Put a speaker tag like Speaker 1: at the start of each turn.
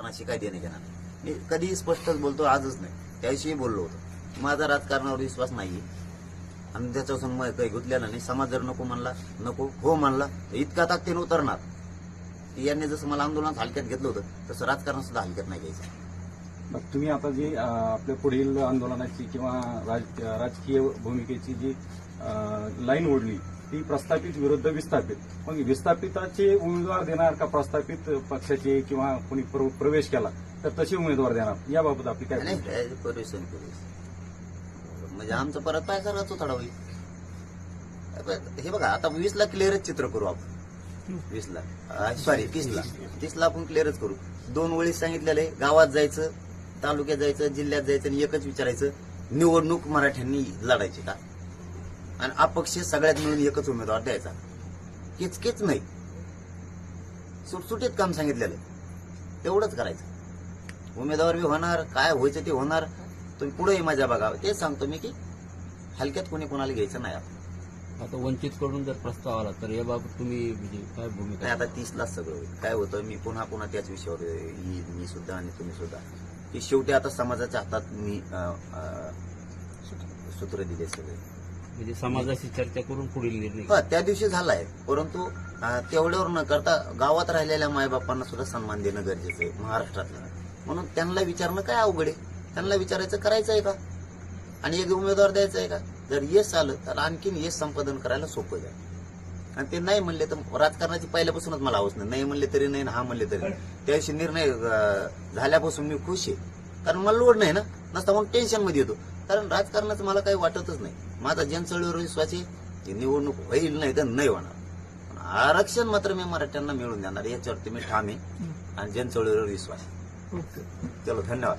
Speaker 1: राजकारणाशी काय देणे घेणार? नाही. मी कधी स्पष्टच बोलतो आजच नाही. त्याविषयी बोललो होतो. माझा राजकारणावर विश्वास नाही आणि त्याच्यापासून मग काही गुंतलेला नाही. समाज जर नको म्हणला नको हो म्हणला तर इतका ताकदीने उतरणार. की यांनी जसं मला आंदोलनात हलक्यात घेतलं होतं तसं राजकारण सुद्धा हलक्यात नाही घ्यायचं.
Speaker 2: मग तुम्ही आता जी आपल्या पुढील आंदोलनाची किंवा राज- राजकीय भूमिकेची जी लाईन ओढली ती प्रस्थापित विरुद्ध विस्थापित. मग विस्थापिताचे उमेदवार देणार का प्रस्थापित पक्षाचे किंवा कोणी प्र- प्रवेश केला तर तसे उमेदवार देणार. याबाबत आपली काय
Speaker 1: परवेश म्हणजे आमचं परत काय करायचं थोडा होईल. हे बघा आता वीस ला क्लिअरच चित्र करू आपण. वीस ला. सॉरी तीस ला. तीस ला आपण क्लिअरच करू. दोन वेळी सांगितलेले गावात जायचं तालुक्यात जायचं जिल्ह्यात जायचं आणि एकच विचारायचं निवडणूक मराठ्यांनी लढायची का? आणि अपक्ष सगळ्यात मिळून एकच उमेदवार द्यायचा. किचकिच नाही. सुटसुटीत काम सांगितलेलं तेवढंच करायचं. उमेदवार बी होणार काय व्हायचं ते होणार. तुम्ही पुढेही माझ्या बघा. तेच सांगतो मी की हलक्यात कोणी कोणाला घ्यायचं नाही आपण
Speaker 3: आता वंचित कडून जर प्रस्ताव आला तर याबाबत तुम्ही म्हणजे काय भूमिका?
Speaker 1: नाही आता तीस लाच सगळं होईल. काय होतं मी पुन्हा पुन्हा त्याच विषयावर येईल मी सुद्धा आणि तुम्ही सुद्धा. की शेवटी आता समाजाच्या हातात मी सूत्र दिले सगळे.
Speaker 3: म्हणजे समाजाशी चर्चा करून पुढील निर्णय
Speaker 1: हा त्या दिवशी झालाय. परंतु अं, तेवढ्यावर न करता गावात राहिलेल्या मायबापांना सुद्धा सन्मान देणं गरजेचं आहे महाराष्ट्रातलं. म्हणून त्यांना विचारणं काय अवघड आहे? त्यांना विचारायचं करायचं आहे का? आणि एक उमेदवार द्यायचा आहे का? जर येस आलं तर आणखीन येस संपादन करायला सोपं जाईल. आणि ते नाही म्हणले तर राजकारणाची पहिल्यापासूनच मला आवश्यक नाही. नाही म्हणले तरी नाही आणि हा म्हणले तरी नाही. त्याविषयी निर्णय अं, झाल्यापासून मी खुश आहे. कारण मला लोड नाही ना. नसता मग टेन्शनमध्ये येतो. कारण राजकारणाचं मला काही वाटतच नाही. माझा जनचळीवर विश्वास आहे की निवडणूक होईल नाही तर नाही होणार. पण आरक्षण मात्र मी मराठ्यांना मिळवून देणार याच्यावरती मी ठाम आहे. आणि जनचळीवर विश्वास. आहे चलो धन्यवाद.